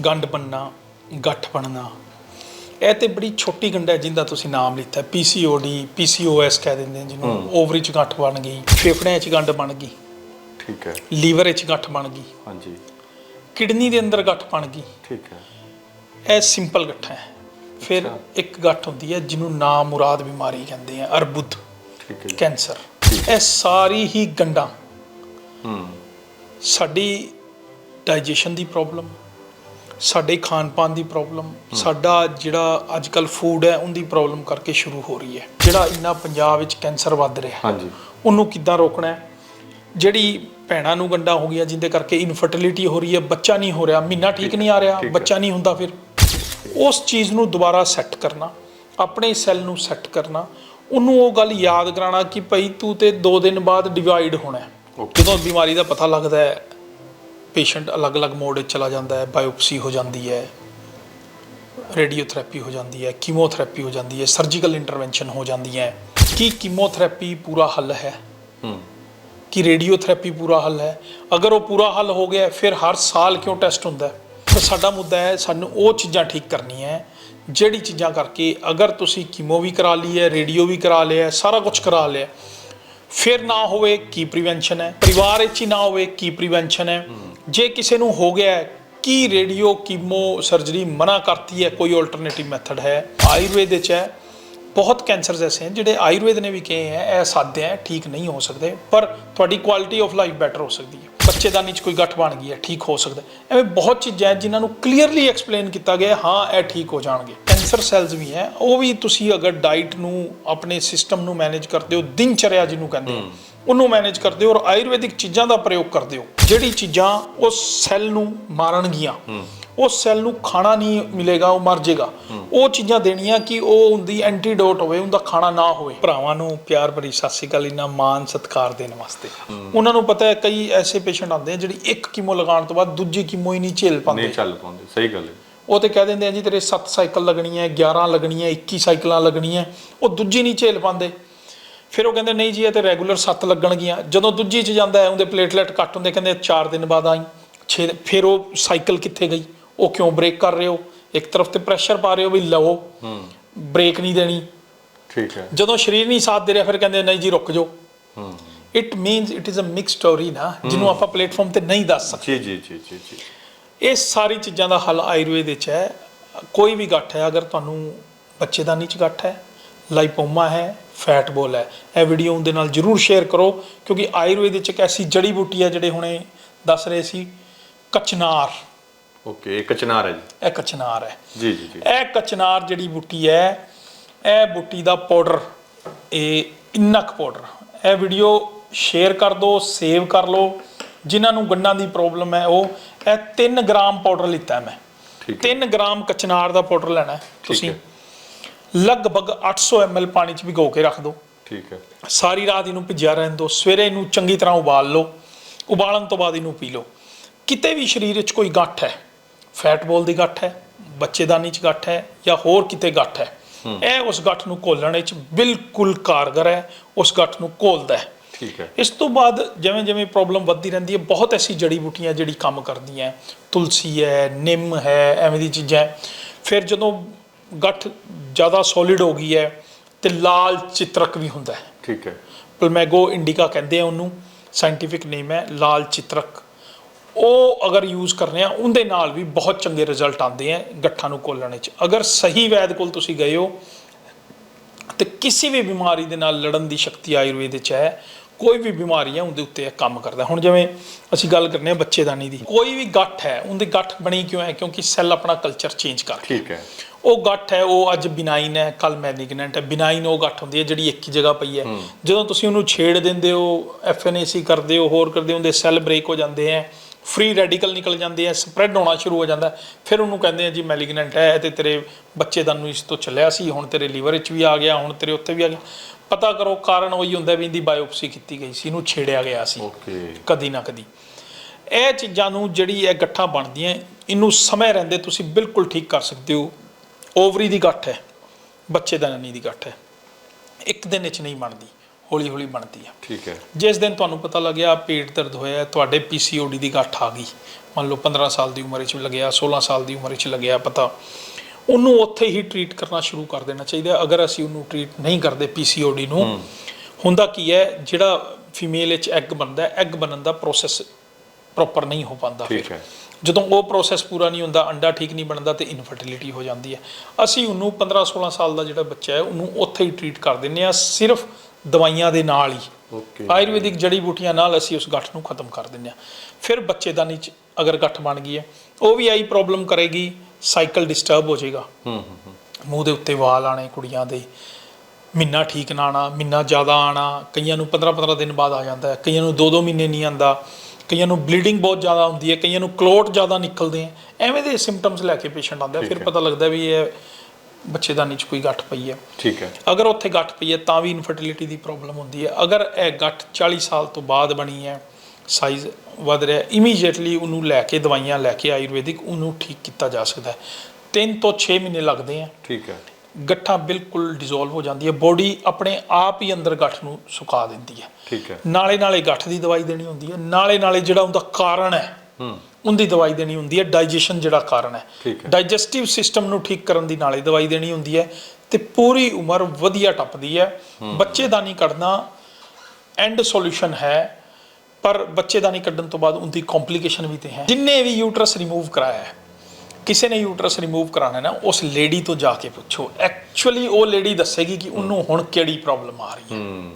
ਗੰਡ ਬਣਨਾ ਗੱਠ ਬਣਨਾ ਇਹ ਤੇ ਬੜੀ ਛੋਟੀ ਹੈ ਜਿੰਦਾ ਤੁਸੀਂ ਨਾਮ ਲਿੱਤਾ ਪੀਸੀਓਡੀ ਪੀਸੀਓਐਸ ਕਹਿ ਦਿੰਦੇ ਨੇ ਜਿਹਨੂੰ। ਓਵਰੀ ਚ ਗੱਠ ਬਣ ਗਈ ਫੇਫੜਿਆਂ ਚ ਗੰਢ ਬਣ ਗਈ। ਠੀਕ ਹੈ। ਲੀਵਰ ਵਿੱਚ ਗੱਠ ਬਣ ਗਈ। ਹਾਂਜੀ। ਕਿਡਨੀ ਦੇ ਅੰਦਰ ਗੱਠ ਬਣ ਗਈ। ਠੀਕ ਹੈ। ਇਹ ਸਿੰਪਲ ਗੱਠਾਂ ਹੈ। ਫਿਰ। ਇੱਕ ਗੱਠ ਹੁੰਦੀ ਹੈ ਜਿਹਨੂੰ ਨਾ ਮੁਰਾਦ ਬਿਮਾਰੀ ਕਹਿੰਦੇ ਆ ਅਰਬੁਦ। ਠੀਕ ਹੈ। ਕੈਂਸਰ। ਇਹ ਸਾਰੀ ਹੀ ਗੰਢਾਂ। ਹੂੰ। ਸਾਡੀ ਡਾਈਜੈਸ਼ਨ ਦੀ ਪ੍ਰੋਬਲਮ। ਸਾਡੇ ਖਾਣ ਪਾਣ ਦੀ ਪ੍ਰੋਬਲਮ ਸਾਡਾ ਜਿਹੜਾ ਅੱਜ ਕੱਲ ਫੂਡ ਹੈ ਉਹਦੀ ਪ੍ਰੋਬਲਮ ਕਰਕੇ ਸ਼ੁਰੂ ਹੋ ਰਹੀ ਹੈ। ਜਿਹੜਾ ਇੰਨਾ ਪੰਜਾਬ ਵਿੱਚ ਕੈਂਸਰ ਵੱਧ ਰਿਹਾ ਹਾਂਜੀ। ਉਹਨੂੰ ਕਿੱਦਾਂ ਰੋਕਣਾ ਹੈ? ਜਿਹੜੀ ਭੈਣਾਂ ਨੂੰ ਗੰਡਾ ਹੋ ਗਿਆ ਜਿੰਦੇ ਕਰਕੇ ਇਨਫਰਟੀਲਿਟੀ ਹੋ ਰਹੀ ਹੈ ਬੱਚਾ ਨਹੀਂ ਹੋ ਰਿਹਾ ਮਹੀਨਾ ਠੀਕ ਨਹੀਂ ਆ ਰਿਹਾ। ਬੱਚਾ ਨਹੀਂ ਹੁੰਦਾ ਫਿਰ। ਉਸ ਚੀਜ਼ ਨੂੰ ਦੁਬਾਰਾ ਸੈੱਟ ਕਰਨਾ ਆਪਣੇ ਸੈੱਲ ਨੂੰ ਸੈੱਟ ਕਰਨਾ ਉਹਨੂੰ ਉਹ ਗੱਲ ਯਾਦ ਕਰਾਉਣਾ ਕਿ ਭਾਈ ਤੂੰ ਤੇ 2 ਦਿਨ ਬਾਅਦ ਡਿਵਾਈਡ ਹੋਣਾ. ਜਦੋਂ ਬਿਮਾਰੀ ਦਾ ਪਤਾ ਲੱਗਦਾ ਹੈ ਪੇਸ਼ੈਂਟ ਅਲੱਗ-ਅਲੱਗ ਮੋਡ ਵਿੱਚ ਚਲਾ ਜਾਂਦਾ ਹੈ ਬਾਇਓਪਸੀ ਹੋ ਜਾਂਦੀ ਹੈ ਰੇਡੀਓਥੈਰੇਪੀ ਹੋ ਜਾਂਦੀ ਹੈ ਕੀਮੋਥੈਰੇਪੀ ਹੋ ਜਾਂਦੀ ਹੈ ਸਰਜੀਕਲ ਇੰਟਰਵੈਂਸ਼ਨ ਹੋ ਜਾਂਦੀ ਹੈ। ਕੀ ਕੀਮੋਥੈਰੇਪੀ ਪੂਰਾ ਹੱਲ ਹੈ? ਕਿ ਰੇਡੀਓਥੈਰੇਪੀ ਪੂਰਾ ਹੱਲ ਹੈ? ਅਗਰ ਉਹ ਪੂਰਾ ਹੱਲ ਹੋ ਗਿਆ ਫਿਰ ਹਰ ਸਾਲ ਕਿਉਂ ਟੈਸਟ ਹੁੰਦਾ ਹੈ? ਤਾਂ ਸਾਡਾ ਮੁੱਦਾ ਹੈ ਸਾਨੂੰ ਉਹ ਚੀਜ਼ਾਂ ਠੀਕ ਕਰਨੀਆਂ ਹੈ ਜਿਹੜੀ ਚੀਜ਼ਾਂ ਕਰਕੇ ਅਗਰ ਤੁਸੀਂ ਕੀਮੋ ਵੀ ਕਰਾ ਲਈ ਹੈ ਰੇਡੀਓ ਵੀ ਕਰਾ ਲਿਆ ਸਾਰਾ ਕੁਝ ਕਰਾ ਲਿਆ ਫਿਰ ਨਾ ਹੋਵੇ ਕੀ ਪ੍ਰੀਵੈਂਸ਼ਨ ਹੈ ਪਰਿਵਾਰ ਵਿੱਚ ਹੀ ਨਾ ਹੋਵੇ ਕੀ ਪ੍ਰੀਵੈਂਸ਼ਨ ਹੈ। ਜੇ ਕਿਸੇ ਨੂੰ ਹੋ ਗਿਆ ਕੀ ਰੇਡੀਓ ਕੀਮੋ ਸਰਜਰੀ ਮਨਾ ਕਰਤੀ ਹੈ, ਕੋਈ ਆਲਟਰਨੇਟਿਵ ਮੈਥਡ ਹੈ? ਆਯੁਰਵੇਦ ਵਿੱਚ ਹੈ, ਬਹੁਤ ਕੈਂਸਰਸ ਐਸੇ ਹਨ ਜਿਹੜੇ ਆਯੁਰਵੇਦ ਨੇ ਵੀ ਕਹੇ ਹੈ, ਇਹ ਸਾਦੇ ਹੈ, ਠੀਕ ਨਹੀਂ ਹੋ ਸਕਦੇ, ਪਰ ਤੁਹਾਡੀ ਕੁਆਲਿਟੀ ਆਫ ਲਾਈਫ ਬੈਟਰ ਹੋ ਸਕਦੀ ਹੈ। ਬੱਚੇਦਾਨੀ 'ਚ ਕੋਈ ਗੱਠ ਬਣ ਗਈ ਹੈ, ਠੀਕ ਹੋ ਸਕਦਾ ਐਵੇਂ ਬਹੁਤ ਚੀਜ਼ਾਂ ਹੈ ਜਿਨ੍ਹਾਂ ਨੂੰ ਕਲੀਅਰਲੀ ਐਕਸਪਲੇਨ ਕੀਤਾ ਗਿਆ ਹਾਂ ਇਹ ਠੀਕ ਹੋ ਜਾਣਗੇ। ਕੈਂਸਰ ਸੈਲਸ ਵੀ ਹੈ, ਉਹ ਵੀ ਤੁਸੀਂ ਅਗਰ ਡਾਈਟ ਨੂੰ, ਆਪਣੇ ਸਿਸਟਮ ਨੂੰ ਮੈਨੇਜ ਕਰਦੇ ਹੋ, ਦਿਨਚਰਿਆ ਜਿਹਨੂੰ ਕਹਿੰਦੇ ਉਹਨੂੰ ਮੈਨੇਜ ਕਰਦੇ ਹੋ ਔਰ ਆਯੁਰਵੈਦਿਕ ਚੀਜ਼ਾਂ ਦਾ ਪ੍ਰਯੋਗ ਕਰਦੇ ਹੋ। ਜਿਹੜੀ ਚੀਜ਼ਾਂ ਉਸ ਸੈੱਲ ਨੂੰ ਮਾਰਨਗੀਆਂ ਉਸ ਸੈੱਲ ਨੂੰ ਖਾਣਾ ਨਹੀਂ ਮਿਲੇਗਾ ਉਹ ਮਰ ਜਾਏਗਾ ਉਹ ਚੀਜ਼ਾਂ ਦੇਣੀਆਂ ਕਿ ਉਹ ਹੁੰਦੀ ਐਂਟੀਡੋਟ ਹੋਵੇ ਉਹਦਾ ਖਾਣਾ ਨਾ ਹੋਵੇ। ਭਰਾਵਾਂ ਨੂੰ ਪਿਆਰ ਭਰੀ ਸਤਿ ਸ਼੍ਰੀ ਅਕਾਲ ਇੰਨਾ ਮਾਨ ਸਤਿਕਾਰ ਦੇਣ ਵਾਸਤੇ। ਉਹਨਾਂ ਨੂੰ ਪਤਾ ਹੈ ਕਈ ਐਸੇ ਪੇਸ਼ੈਂਟ ਆਉਂਦੇ ਆ ਜਿਹੜੀ ਇੱਕ ਕੀਮੋ ਲਗਾਉਣ ਤੋਂ ਬਾਅਦ ਦੂਜੀ ਕੀਮੋ ਹੀ ਨਹੀਂ ਝੇਲ ਪਾਉਂਦੇ। ਨਹੀਂ ਚੱਲ ਪਾਉਂਦੇ ਸਹੀ ਗੱਲ ਹੈ। ਉਹ ਤੇ ਕਹਿ ਦਿੰਦੇ ਆ ਜੀ ਤੇਰੇ 7 ਸਾਈਕਲ ਲੱਗਣੀਆਂ 11 ਲੱਗਣੀਆਂ 21 ਸਾਈਕਲਾਂ ਲੱਗਣੀਆਂ ਉਹ ਦੂਜੀ ਨਹੀਂ ਝੇਲ ਪਾਉਂਦੇ। ਫਿਰ ਉਹ ਕਹਿੰਦੇ ਨਹੀਂ ਜੀ ਇਹ ਤੇ ਰੈਗੂਲਰ 7 ਲੱਗਣਗੀਆਂ। ਜਦੋਂ ਦੂਜੀ ਚ ਜਾਂਦਾ ਹੈ ਉਹਦੇ ਪਲੇਟਲੈਟ ਘੱਟ ਹੁੰਦੇ ਕਹਿੰਦੇ 4 ਦਿਨ ਬਾਅਦ ਆਈ 6 ਫਿਰ ਉਹ ਸਾਈਕਲ ਕਿੱਥੇ ਗਈ? ਉਹ ਕਿਉਂ ਬ੍ਰੇਕ ਕਰ ਰਹੇ ਹੋ? ਇੱਕ ਤਰਫ ਤੇ ਪ੍ਰੈਸ਼ਰ ਪਾ ਰਹੇ ਹੋ ਵੀ ਲਵੋ ਹੂੰ। ਬ੍ਰੇਕ ਨਹੀਂ ਦੇਣੀ। ਠੀਕ ਹੈ। ਜਦੋਂ ਸਰੀਰ ਨਹੀਂ ਸਾਥ ਦੇ ਰਿਹਾ ਫਿਰ ਕਹਿੰਦੇ ਨਹੀਂ ਜੀ ਰੁਕ ਜਾਓ। ਹੂੰ। It means it is a mix story ਨਾ ਜਿਹਨੂੰ ਆਪਾਂ ਪਲੇਟਫਾਰਮ ਤੇ ਨਹੀਂ ਦੱਸ ਸਕਦੇ। ਜੀ ਜੀ ਜੀ ਜੀ ਜੀ। ਇਹ ਸਾਰੀ ਚੀਜ਼ਾਂ ਦਾ ਹੱਲ ਆਯੁਰਵੇਦ ਵਿੱਚ ਹੈ। ਕੋਈ ਵੀ ਗੱਠ ਹੈ ਅਗਰ ਤੁਹਾਨੂੰ ਬੱਚੇਦਾਨੀ ਚ ਗੱਠ ਹੈ ਲਾਈਪੋਮਾ ਹੈ ਫੈਟ ਬੋਲ ਹੈ। ਇਹ ਵੀਡੀਓ ਉਹਦੇ ਨਾਲ ਜਰੂਰ ਸ਼ੇਅਰ ਕਰੋ ਕਿਉਂਕਿ ਆਯੁਰਵੇਦ ਵਿੱਚ ਇੱਕ ਐਸੀ ਜੜੀ ਬੂਟੀ ਹੈ ਜਿਹੜੇ ਹੁਣੇ ਦੱਸ ਰਹੇ ਸੀ ਕਚਨਾਰ। ਓਕੇ ਇੱਕ ਚਨਾਰ ਹੈ ਜੀ। ਇਹ ਕਚਨਾਰ ਹੈ। ਜੀ ਜੀ ਜੀ। ਇਹ ਕਚਨਾਰ ਜਿਹੜੀ ਬੂਟੀ ਹੈ ਇਹ ਬੂਟੀ ਦਾ ਪਾਊਡਰ ਇਹ ਇੰਨਕ ਪਾਊਡਰ ਇਹ ਵੀਡੀਓ ਸ਼ੇਅਰ ਕਰ ਦਿਓ ਸੇਵ ਕਰ ਲਓ। ਜਿਨ੍ਹਾਂ ਨੂੰ ਗੰਨਾਂ ਦੀ ਪ੍ਰੋਬਲਮ ਹੈ ਉਹ ਇਹ 3 ਗ੍ਰਾਮ ਪਾਊਡਰ ਲਿੱਤਾ ਮੈਂ। ਠੀਕ ਹੈ। 3 ਗ੍ਰਾਮ ਕਚਨਾਰ ਦਾ ਪਾਊਡਰ ਲੈਣਾ ਤੁਸੀਂ। ਲਗਭਗ 800 ml ਪਾਣੀ 'ਚ ਭਿਗੋ ਕੇ ਰੱਖ ਦਿਓ ਠੀਕ ਹੈ। ਸਾਰੀ ਰਾਤ ਇਹਨੂੰ ਭਿੱਜਿਆ ਰਹਿਣ ਦਿਓ ਸਵੇਰੇ ਇਹਨੂੰ ਚੰਗੀ ਤਰ੍ਹਾਂ ਉਬਾਲ ਲਓ। ਉਬਾਲਣ ਤੋਂ ਬਾਅਦ ਇਹਨੂੰ ਪੀ ਲਓ। ਕਿਤੇ ਵੀ ਸਰੀਰ ਵਿੱਚ ਕੋਈ ਗੱਠ ਹੈ ਫੈਟ ਬੋਲ ਦੀ ਗੱਠ ਹੈ ਬੱਚੇਦਾਨੀ 'ਚ ਗੱਠ ਹੈ ਜਾਂ ਹੋਰ ਕਿਤੇ ਗੱਠ ਹੈ ਇਹ ਉਸ ਗੱਠ ਨੂੰ ਘੋਲਣ ਵਿੱਚ ਬਿਲਕੁਲ ਕਾਰਗਰ ਹੈ ਉਸ ਗੱਠ ਨੂੰ ਘੋਲਦਾ ਹੈ। ਠੀਕ ਹੈ। ਇਸ ਤੋਂ ਬਾਅਦ ਜਿਵੇਂ ਜਿਵੇਂ ਪ੍ਰੋਬਲਮ ਵੱਧਦੀ ਰਹਿੰਦੀ ਹੈ ਬਹੁਤ ਐਸੀ ਜੜੀ ਬੂਟੀਆਂ ਜਿਹੜੀ ਕੰਮ ਕਰਦੀਆਂ। ਤੁਲਸੀ ਹੈ ਨਿੰਮ ਹੈ ਐਵੇਂ ਦੀ ਚੀਜ਼ਾਂ। ਫਿਰ ਜਦੋਂ ਗੱਠ ਜ਼ਿਆਦਾ ਸੋਲਿਡ ਹੋ ਗਈ ਹੈ ਤੇ ਲਾਲ ਚਿਤਰਕ ਵੀ ਹੁੰਦਾ ਹੈ। ਠੀਕ ਹੈ। ਪਲਮੈਗੋ ਇੰਡੀਕਾ ਕਹਿੰਦੇ ਆ ਉਹਨੂੰ ਸਾਇੰਟੀਫਿਕ ਨੇਮ ਹੈ ਲਾਲ ਚਿਤਰਕ। ਉਹ ਅਗਰ ਯੂਜ਼ ਕਰਨੇ ਆ ਉਹਦੇ ਨਾਲ ਵੀ ਬਹੁਤ ਚੰਗੇ ਰਿਜ਼ਲਟ ਆਉਂਦੇ ਆ ਗੱਠਾਂ ਨੂੰ ਘੋਲਣ ਵਿੱਚ। ਅਗਰ ਸਹੀ ਵੈਦ ਕੋਲ ਤੁਸੀਂ ਗਏ ਹੋ ਤੇ ਕਿਸੇ ਵੀ ਬਿਮਾਰੀ ਦੇ ਨਾਲ ਲੜਨ ਦੀ ਸ਼ਕਤੀ ਆਯੁਰਵੇਦ ਵਿੱਚ ਹੈ ਕੋਈ ਵੀ ਬਿਮਾਰੀ ਹੈ ਉਹਦੇ ਉੱਤੇ ਇਹ ਕੰਮ ਕਰਦਾ। ਹੁਣ ਜਿਵੇਂ ਅਸੀਂ ਗੱਲ ਕਰਨੇ ਆ ਬੱਚੇਦਾਨੀ ਦੀ ਕੋਈ ਵੀ ਗੱਠ ਹੈ ਉਹਦੀ ਗੱਠ ਬਣੀ ਕਿਉਂ ਹੈ? ਕਿਉਂਕਿ ਸੈੱਲ ਆਪਣਾ ਕਲਚਰ ਚੇਂਜ ਕਰ ਠੀਕ ਹੈ। ਉਹ ਗੱਠ ਹੈ ਉਹ ਅੱਜ ਬਿਨਾਈਨ ਹੈ ਕੱਲ ਮੈਲਿਗਨੈਂਟ ਹੈ। ਬਿਨਾਈਨ ਉਹ ਗੱਠ ਹੁੰਦੀ ਹੈ ਜਿਹੜੀ ਇੱਕ ਹੀ ਜਗ੍ਹਾ ਪਈ ਹੈ। ਜਦੋਂ ਤੁਸੀਂ ਉਹਨੂੰ ਛੇੜ ਦਿੰਦੇ ਹੋ ਐਫਐਨਏਸੀ ਕਰਦੇ ਹੋ ਹੋਰ ਕਰਦੇ ਹੋ ਉਹਦੇ ਸੈੱਲ ਬ੍ਰੇਕ ਹੋ ਜਾਂਦੇ ਆ ਫ੍ਰੀ ਰੈਡੀਕਲ ਨਿਕਲ ਜਾਂਦੇ ਆ ਸਪਰੈਡ ਹੋਣਾ ਸ਼ੁਰੂ ਹੋ ਜਾਂਦਾ ਹੈ। ਫਿਰ ਉਹਨੂੰ ਕਹਿੰਦੇ ਆ ਜੀ ਮੈਲਿਗਨੈਂਟ ਹੈ ਤੇ ਤੇਰੇ ਬੱਚੇ ਦਾ ਨੂੰ ਇਸ ਤੋਂ ਚੱਲਿਆ ਸੀ ਹੁਣ ਤੇਰੇ ਲੀਵਰ ਵਿੱਚ ਵੀ ਆ ਗਿਆ ਹੁਣ ਤੇਰੇ ਉੱਤੇ ਵੀ ਆ ਗਿਆ। ਪਤਾ ਕਰੋ ਕਾਰਨ ਉਹੀ ਹੁੰਦਾ ਵੀ ਇਹਦੀ ਬਾਇਓਪਸੀ ਕੀਤੀ ਗਈ ਸੀ ਇਹਨੂੰ ਛੇੜਿਆ ਗਿਆ ਸੀ। ਓਕੇ ਕਦੀ ਨਾ ਕਦੀ। ਇਹ ਚੀਜ਼ਾਂ ਨੂੰ ਜਿਹੜੀ ਇਹ ਗੱਠਾਂ ਬਣਦੀਆਂ ਇਹਨੂੰ ਸਮੇਂ ਰਹਿੰਦੇ ਤੁਸੀਂ ਬਿਲਕੁਲ ਠੀਕ ਕਰ ਸਕਦੇ ਹੋ। ਓਵਰੀ ਦੀ ਗੱਠ ਹੈ ਬੱਚੇ ਦਾ ਨਨੀ ਦੀ ਗੱਠ ਹੈ। ਇੱਕ ਦਿਨ ਵਿੱਚ ਨਹੀਂ ਬਣਦੀ ਹੌਲੀ ਹੌਲੀ ਬਣਦੀ ਹੈ। ਠੀਕ ਹੈ। ਜਿਸ ਦਿਨ ਤੁਹਾਨੂੰ ਪਤਾ ਲੱਗਿਆ ਪੇਟ ਦਰਦ ਹੋਇਆ ਤੁਹਾਡੇ ਪੀਸੀਓਡੀ ਦੀ ਗੱਠ ਆ ਗਈ। ਮੰਨ ਲਓ 15 ਸਾਲ ਦੀ ਉਮਰ ਵਿੱਚ ਲੱਗਿਆ 16 ਸਾਲ ਦੀ ਉਮਰ ਵਿੱਚ ਲੱਗਿਆ ਪਤਾ ਉਹਨੂੰ ਉੱਥੇ ਹੀ ਟਰੀਟ ਕਰਨਾ ਸ਼ੁਰੂ ਕਰ ਦੇਣਾ ਚਾਹੀਦਾ ਹੈ। ਅਗਰ ਅਸੀਂ ਉਹਨੂੰ ਟਰੀਟ ਨਹੀਂ ਕਰਦੇ ਪੀਸੀਓਡੀ ਨੂੰ ਹੁੰਦਾ ਕੀ ਹੈ ਜਿਹੜਾ ਫੀਮੇਲ ਵਿੱਚ ਐਗ ਬਣਦਾ ਹੈ ਐਗ ਬਣਨ ਦਾ ਪ੍ਰੋਸੈਸ ਪ੍ਰੋਪਰ ਨਹੀਂ ਹੋ ਪਾਉਂਦਾ ਠੀਕ ਹੈ। ਜਦੋਂ ਉਹ ਪ੍ਰੋਸੈਸ ਪੂਰਾ ਨਹੀਂ ਹੁੰਦਾ ਅੰਡਾ ਠੀਕ ਨਹੀਂ ਬਣਦਾ ਤੇ ਇਨਫਰਟੀਲਿਟੀ ਹੋ ਜਾਂਦੀ ਹੈ। ਅਸੀਂ ਉਹਨੂੰ 15 16 ਸਾਲ ਦਾ ਜਿਹੜਾ ਬੱਚਾ ਹੈ ਉਹਨੂੰ ਉੱਥੇ ਹੀ ਟਰੀਟ ਕਰ ਦਿੰਨੇ ਆ ਸਿਰਫ ਦਵਾਈਆਂ ਦੇ ਨਾਲ ਹੀ। ਓਕੇ ਆਯੁਰਵੈਦਿਕ ਜੜੀ ਬੂਟੀਆਂ ਨਾਲ ਅਸੀਂ ਉਸ ਗੱਠ ਨੂੰ ਖਤਮ ਕਰ ਦਿੰਨੇ ਆ ਫਿਰ ਬੱਚੇਦਾਨੀ ਚ ਅਗਰ ਗੱਠ ਬਣ ਗਈ ਹੈ ਉਹ ਵੀ ਆਈ ਪ੍ਰੋਬਲਮ ਕਰੇਗੀ ਸਾਈਕਲ ਡਿਸਟਰਬ ਹੋ ਜਾਏਗਾ। ਹੂੰ ਹੂੰ ਮੂੰਹ ਦੇ ਉੱਤੇ ਵਾਲ ਆਣੇ ਕੁੜੀਆਂ ਦੇ। ਮਹੀਨਾ ਠੀਕ ਨਾ ਆਣਾ ਮਹੀਨਾ ਜ਼ਿਆਦਾ ਆਣਾ ਕਈਆਂ ਨੂੰ 15 15 ਦਿਨ ਬਾਅਦ ਆ ਜਾਂਦਾ ਹੈ। ਕਈਆਂ ਨੂੰ 2-2 ਮਹੀਨੇ ਨਹੀਂ ਆਂਦਾ ਕਈਆਂ ਨੂੰ ਬਲੀਡਿੰਗ ਬਹੁਤ ਜ਼ਿਆਦਾ ਹੁੰਦੀ ਹੈ। ਕਈਆਂ ਨੂੰ ਕਲੋਟ ਜ਼ਿਆਦਾ ਨਿਕਲਦੇ ਆ ਐਵੇਂ ਦੇ ਸਿੰਪਟਮਸ ਲੈ ਕੇ ਪੇਸ਼ੈਂਟ ਆਉਂਦਾ ਹੈ। ਫਿਰ। ਪਤਾ ਲੱਗਦਾ ਵੀ ਇਹ ਬੱਚੇਦਾਨੀ ਚ ਕੋਈ ਗੱਠ ਪਈ ਹੈ। ਠੀਕ ਹੈ। ਅਗਰ ਉੱਥੇ ਗੱਠ ਪਈ ਹੈ ਤਾਂ ਵੀ ਇਨਫਰਟੀਲਿਟੀ ਦੀ ਪ੍ਰੋਬਲਮ ਹੁੰਦੀ ਹੈ। ਅਗਰ ਇਹ ਗੱਠ 40 ਸਾਲ ਤੋਂ ਬਾਅਦ ਬਣੀ ਹੈ ਸਾਈਜ਼ ਵਧ ਰਿਹਾ ਇਮੀਡੀਏਟਲੀ ਉਹਨੂੰ ਲੈ ਕੇ ਦਵਾਈਆਂ ਲੈ ਕੇ ਆਯੁਰਵੈਦਿਕ ਉਹਨੂੰ ਠੀਕ ਕੀਤਾ ਜਾ ਸਕਦਾ ਹੈ। 3 ਤੋਂ 6 ਮਹੀਨੇ ਲੱਗਦੇ ਆ। ਠੀਕ ਹੈ। ਗੱਠਾਂ ਬਿਲਕੁਲ ਡਿਸੋਲਵ ਹੋ ਜਾਂਦੀ ਹੈ। ਬੋਡੀ ਆਪਣੇ ਆਪ ਹੀ ਅੰਦਰ ਗੱਠ ਨੂੰ ਸੁਕਾ ਦਿੰਦੀ ਹੈ। ਠੀਕ ਹੈ। ਨਾਲੇ ਨਾਲੇ ਗੱਠ ਦੀ ਦਵਾਈ ਦੇਣੀ ਹੁੰਦੀ ਹੈ। ਨਾਲੇ ਨਾਲੇ ਜਿਹੜਾ ਉਹਦਾ ਕਾਰਨ ਹੈ ਹੂੰ। ਉਹਦੀ ਦਵਾਈ ਦੇਣੀ ਹੁੰਦੀ ਹੈ। ਡਾਈਜੈਸ਼ਨ ਜਿਹੜਾ ਕਾਰਨ ਹੈ। ਡਾਈਜੈਸਟਿਵ ਸਿਸਟਮ ਨੂੰ ਠੀਕ ਕਰਨ ਦੀ ਨਾਲੇ ਦਵਾਈ ਦੇਣੀ ਹੁੰਦੀ ਹੈ। ਤੇ ਪੂਰੀ ਉਮਰ ਵਧੀਆ ਟੱਪਦੀ ਹੈ। ਬੱਚੇਦਾਨੀ ਕੱਢਣਾ। ਐਂਡ ਸੋਲੂਸ਼ਨ ਹੈ। ਪਰ ਬੱਚੇਦਾਨੀ ਕੱਢਣ ਤੋਂ ਬਾਅਦ ਉਹਦੀ ਕੰਪਲਿਕੇਸ਼ਨ ਵੀ ਤੇ ਹੈ। ਜਿੰਨੇ ਵੀ ਯੂਟਰਸ ਰਿਮੂਵ ਕਰਾਇਆ ਹੈ ਕਿਸੇ ਨੇ ਯੂਟਰਸ ਰਿਮੂਵ ਕਰਾਣਾ ਨਾ ਉਸ ਲੇਡੀ ਤੋਂ ਜਾ ਕੇ ਪੁੱਛੋ। ਐਕਚੁਅਲੀ ਉਹ ਲੇਡੀ ਦੱਸੇਗੀ ਕਿ ਉਹਨੂੰ ਹੁਣ ਕਿਹੜੀ ਪ੍ਰੋਬਲਮ ਆ ਰਹੀ ਹੈ।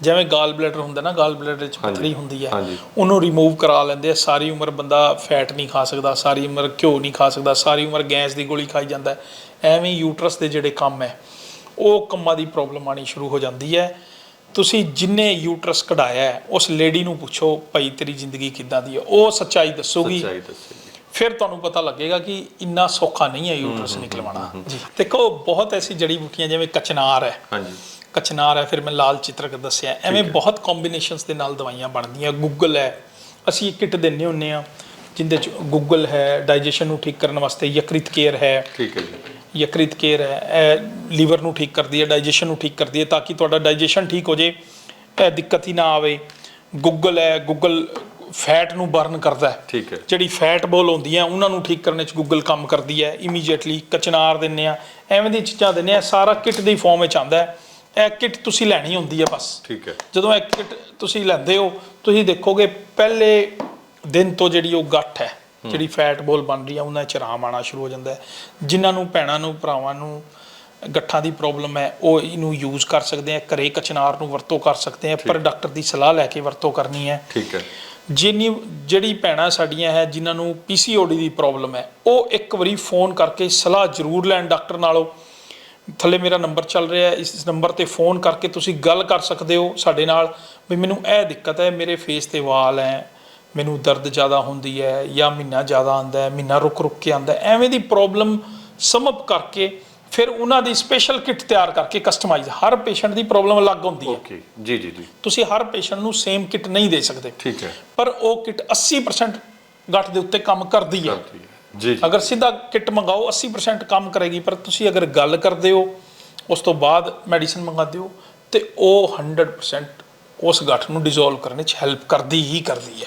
ਜਿਵੇਂ ਗਾਲ ਬਲੈਡਰ ਹੁੰਦਾ ਨਾ ਗਾਲ ਬਲੈਡਰ ਵਿੱਚ ਪਥਰੀ ਹੁੰਦੀ ਹੈ। ਉਹਨੂੰ ਰਿਮੂਵ ਕਰਾ ਲੈਂਦੇ ਆ। ਸਾਰੀ ਉਮਰ ਬੰਦਾ ਫੈਟ ਨਹੀਂ ਖਾ ਸਕਦਾ ਸਾਰੀ ਉਮਰ ਘਿਓ ਨਹੀਂ ਖਾ ਸਕਦਾ ਸਾਰੀ ਉਮਰ ਗੈਸ ਦੀ ਗੋਲੀ ਖਾਈ ਜਾਂਦਾ। ਐਵੇਂ ਯੂਟਰਸ ਦੇ ਜਿਹੜੇ ਕੰਮ ਹੈ ਉਹ ਕੰਮਾਂ ਦੀ ਪ੍ਰੋਬਲਮ ਆਣੀ ਸ਼ੁਰੂ ਹੋ ਜਾਂਦੀ ਹੈ। ਤੁਸੀਂ ਜਿੰਨੇ ਯੂਟਰਸ ਕਢਾਇਆ ਹੈ, ਉਸ ਲੇਡੀ ਨੂੰ ਪੁੱਛੋ ਭਾਈ ਤੇਰੀ ਜ਼ਿੰਦਗੀ ਕਿੱਦਾਂ ਦੀ ਹੈ? ਉਹ ਸੱਚਾਈ ਦੱਸੂਗੀ। ਸੱਚਾਈ ਦੱਸੇਗੀ। ਫਿਰ ਤੁਹਾਨੂੰ ਪਤਾ ਲੱਗੇਗਾ ਕਿ ਇੰਨਾ ਸੌਖਾ ਨਹੀਂ ਹੈ ਯੂਟਰਸ ਨਿਕਲਵਾਉਣਾ। ਜੀ ਦੇਖੋ ਬਹੁਤ ਐਸੀ ਜੜੀ ਬੂਟੀਆਂ ਜਿਵੇਂ ਕਚਨਾਰ ਹੈ। ਹਾਂਜੀ। ਕਚਨਾਰ ਹੈ ਫਿਰ ਮੈਂ ਲਾਲ ਚਿੱਤਰਕ ਦੱਸਿਆ। ਐਵੇਂ ਬਹੁਤ ਕੰਬੀਨੇਸ਼ਨਸ ਦੇ ਨਾਲ ਦਵਾਈਆਂ ਬਣਦੀਆਂ। ਗੂਗਲ ਹੈ। ਅਸੀਂ ਕਿੱਟ ਦਿੰਨੇ ਹੁੰਨੇ ਆ ਜਿੰਦੇ ਚ ਗੂਗਲ ਹੈ ਡਾਈਜੈਸ਼ਨ ਨੂੰ ਠੀਕ ਕਰਨ ਵਾਸਤੇ ਯਕ੍ਰਿਤ ਕੇਅਰ ਹੈ। ਠੀਕ ਹੈ ਜੀ। ਯਕ੍ਰਿਤ ਕੇਅਰ ਹੈ ਇਹ ਲੀਵਰ ਨੂੰ ਠੀਕ ਕਰਦੀ ਹੈ ਡਾਈਜੈਸ਼ਨ ਨੂੰ ਠੀਕ ਕਰਦੀ ਹੈ ਤਾਂ ਕਿ ਤੁਹਾਡਾ ਡਾਈਜੈਸ਼ਨ ਠੀਕ ਹੋ ਜੇ ਇਹ ਦਿੱਕਤ ਹੀ ਨਾ ਆਵੇ। ਗੂਗਲ ਹੈ ਗੂਗਲ ਫੈਟ ਨੂੰ ਬਰਨ ਕਰਦਾ ਹੈ। ਠੀਕ ਹੈ। ਜਿਹੜੀ ਫੈਟ ਬੋਲ ਹੁੰਦੀਆਂ ਉਹਨਾਂ ਨੂੰ ਠੀਕ ਕਰਨ 'ਚ ਗੂਗਲ ਕੰਮ ਕਰਦੀ ਹੈ। ਇਮੀਡੀਏਟਲੀ ਕਚਨਾਰ ਦਿੰਨੇ ਆ ਐਵੇਂ ਦੀਆਂ ਚੀਜ਼ਾਂ ਦਿੰਨੇ ਆ ਸਾਰਾ ਕਿਟ ਦੀ ਫਾਰਮ ਵਿੱਚ ਆਉਂਦਾ ਹੈ। ਇਹ ਕਿਟ ਤੁਸੀਂ ਲੈਣੀ ਹੁੰਦੀ ਹੈ ਬਸ। ਠੀਕ ਹੈ। ਜਦੋਂ ਇਹ ਕਿਟ ਤੁਸੀਂ ਲੈਂਦੇ ਹੋ ਤੁਸੀਂ ਦੇਖੋਗੇ ਪਹਿਲੇ ਦਿਨ ਤੋਂ ਜਿਹੜੀ ਉਹ ਗੱਠ ਹੈ ਜਿਹੜੀ ਫੈਟ ਬੋਲ ਬਣ ਰਹੀ ਹੈ ਉਹਨਾਂ 'ਚ ਆਰਾਮ ਆਣਾ ਸ਼ੁਰੂ ਹੋ ਜਾਂਦਾ ਹੈ। ਜਿਨ੍ਹਾਂ ਨੂੰ ਭੈਣਾਂ ਨੂੰ ਭਰਾਵਾਂ ਨੂੰ ਗੱਠਾਂ ਦੀ ਪ੍ਰੋਬਲਮ ਹੈ ਉਹ ਇਹਨੂੰ ਯੂਜ਼ ਕਰ ਸਕਦੇ ਆ ਘਰੇ ਕਚਨਾਰ ਨੂੰ ਵਰਤੋਂ ਕਰ ਸਕਦੇ ਆ ਪਰ ਡਾਕਟਰ ਦੀ ਸਲਾਹ ਲੈ ਕੇ ਵਰਤੋਂ ਕਰਨੀ ਹੈ। ਠੀਕ ਹੈ। ਜਿੰਨੀ ਜਿਹੜੀ ਭੈਣਾਂ ਸਾਡੀਆਂ ਹੈ ਜਿਨ੍ਹਾਂ ਨੂੰ ਪੀਸੀਓਡੀ ਦੀ ਪ੍ਰੋਬਲਮ ਹੈ ਉਹ ਇੱਕ ਵਾਰੀ ਫੋਨ ਕਰਕੇ ਸਲਾਹ ਜ਼ਰੂਰ ਲੈਣ ਡਾਕਟਰ ਨਾਲੋਂ। ਥੱਲੇ ਮੇਰਾ ਨੰਬਰ ਚੱਲ ਰਿਹਾ ਹੈ ਇਸ ਨੰਬਰ ਤੇ ਫੋਨ ਕਰਕੇ ਤੁਸੀਂ ਗੱਲ ਕਰ ਸਕਦੇ ਹੋ ਸਾਡੇ ਨਾਲ। ਵੀ ਮੈਨੂੰ ਇਹ ਦਿੱਕਤ ਹੈ ਮੇਰੇ ਫੇਸ ਤੇ ਵਾਲ ਹੈ ਮੈਨੂੰ ਦਰਦ ਜ਼ਿਆਦਾ ਹੁੰਦੀ ਹੈ ਜਾਂ ਮਹੀਨਾ ਜ਼ਿਆਦਾ ਆਉਂਦਾ ਹੈ ਮਹੀਨਾ ਰੁਕ ਰੁਕ ਕੇ ਆਉਂਦਾ ਹੈ ਐਵੇਂ ਦੀ ਪ੍ਰੋਬਲਮ ਸਮਪ ਕਰਕੇ ਫਿਰ ਉਹਨਾਂ ਦੀ ਸਪੈਸ਼ਲ ਕਿਟ ਤਿਆਰ ਕਰਕੇ ਕਸਟਮਾਈਜ਼ ਹਰ ਪੇਸ਼ੈਂਟ ਦੀ ਪ੍ਰੋਬਲਮ ਅਲੱਗ ਹੁੰਦੀ ਹੈ। ਓਕੇ ਜੀ ਜੀ ਜੀ। ਤੁਸੀਂ ਹਰ ਪੇਸ਼ੈਂਟ ਨੂੰ ਸੇਮ ਕਿਟ ਨਹੀਂ ਦੇ ਸਕਦੇ। ਠੀਕ ਹੈ। ਪਰ ਉਹ ਕਿਟ 80% ਗੱਠ ਦੇ ਉੱਤੇ ਕੰਮ ਕਰਦੀ ਹੈ। ਕਰਦੀ ਹੈ। ਜੀ ਜੀ। ਅਗਰ ਸਿੱਧਾ ਕਿਟ ਮੰਗਾਓ 80% ਕੰਮ ਕਰੇਗੀ। ਪਰ ਤੁਸੀਂ ਅਗਰ ਗੱਲ ਕਰਦੇ ਹੋ ਉਸ ਤੋਂ ਬਾਅਦ ਮੈਡੀਸਿਨ ਮੰਗਾਦੇ ਹੋ ਤੇ ਉਹ 100% ਉਸ ਗੱਠ ਨੂੰ ਡਿਸੋਲਵ ਕਰਨ ਵਿੱਚ ਹੈਲਪ ਕਰਦੀ ਹੀ ਕਰਦੀ ਹੈ।